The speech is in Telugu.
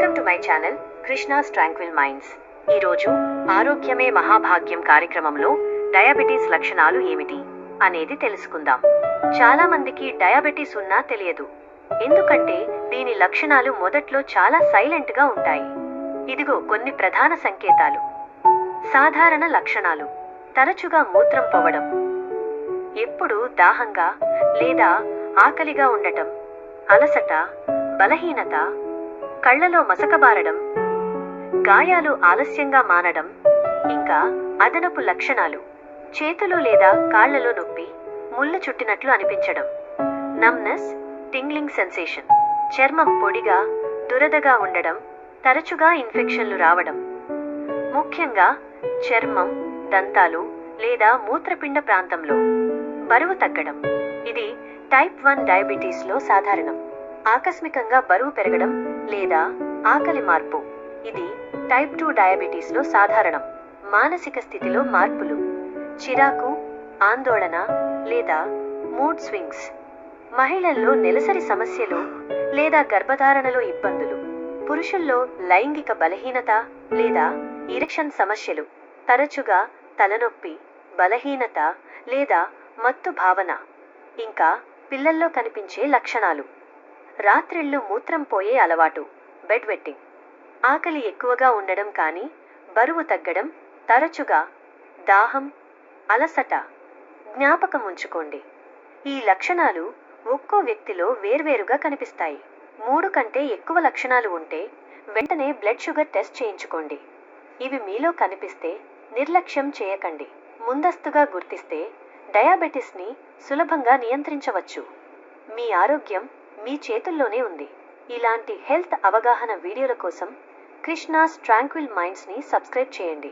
Welcome to my channel Krishna's tranquil minds ఈరోజు ఆరోగ్యమే మహాభాగ్యం కార్యక్రమంలో డయాబెటీస్ లక్షణాలు ఏమిటి అనేది తెలుసుకుందాం. చాలా మందికి డయాబెటీస్ ఉన్నా తెలియదు. ఎందుకంటే దీని లక్షణాలు మొదట్లో చాలా సైలెంట్గా ఉంటాయి. ఇదిగో కొన్ని ప్రధాన సంకేతాలు. సాధారణ లక్షణాలు. తరచుగా మూత్రం పోవడం. ఎప్పుడు దాహంగా లేదా ఆకలిగా ఉండటం. అలసట బలహీనత కళ్ళలో మసకబారడం గాయాలు ఆలస్యంగా మానడం ఇంకా అదనపు లక్షణాలు చేతులు లేదా కాళ్ళలో నొప్పి ముళ్ళు చుట్టినట్లు అనిపించడం. నమ్నెస్ టింగ్లింగ్ సెన్సేషన్ చర్మం పొడిగా దురదగా ఉండడం తరచుగా ఇన్ఫెక్షన్లు రావడం. ముఖ్యంగా చర్మం దంతాలు లేదా మూత్రపిండ ప్రాంతంలో. బరువు తగ్గడం. ఇది టైప్ వన్ డయాబెటీస్లో సాధారణం. ఆకస్మికంగా బరువు పెరగడం లేదా ఆకలి మార్పు. ఇది టైప్ టూ డయాబెటీస్లో సాధారణం. మానసిక స్థితిలో మార్పులు. చిరాకు ఆందోళన లేదా మూడ్ స్వింగ్స్. మహిళల్లో నెలసరి సమస్యలు లేదా గర్భధారణలో ఇబ్బందులు. పురుషుల్లో లైంగిక బలహీనత లేదా ఇరెక్షన్ సమస్యలు. తరచుగా తలనొప్పి బలహీనత లేదా మత్తు భావన. ఇంకా పిల్లల్లో కనిపించే లక్షణాలు. రాత్రిళ్ళు మూత్రం పోయే అలవాటు. Bed wetting. ఆకలి ఎక్కువగా ఉండడం కానీ బరువు తగ్గడం తరచుగా దాహం అలసట జ్ఞాపకం ఉంచుకోండి. ఈ లక్షణాలు ఒక్కో వ్యక్తిలో వేర్వేరుగా కనిపిస్తాయి. మూడు కంటే ఎక్కువ లక్షణాలు ఉంటే వెంటనే బ్లడ్ షుగర్ టెస్ట్ చేయించుకోండి. ఇవి మీలో కనిపిస్తే నిర్లక్ష్యం చేయకండి. ముందస్తుగా గుర్తిస్తే డయాబెటిస్ని సులభంగా నియంత్రించవచ్చు. మీ ఆరోగ్యం మీ చేతుల్లోనే ఉంది. ఇలాంటి హెల్త్ అవగాహన వీడియోల కోసం కృష్ణాస్ ట్రాంక్విల్ మైండ్స్ని సబ్స్క్రైబ్ చేయండి.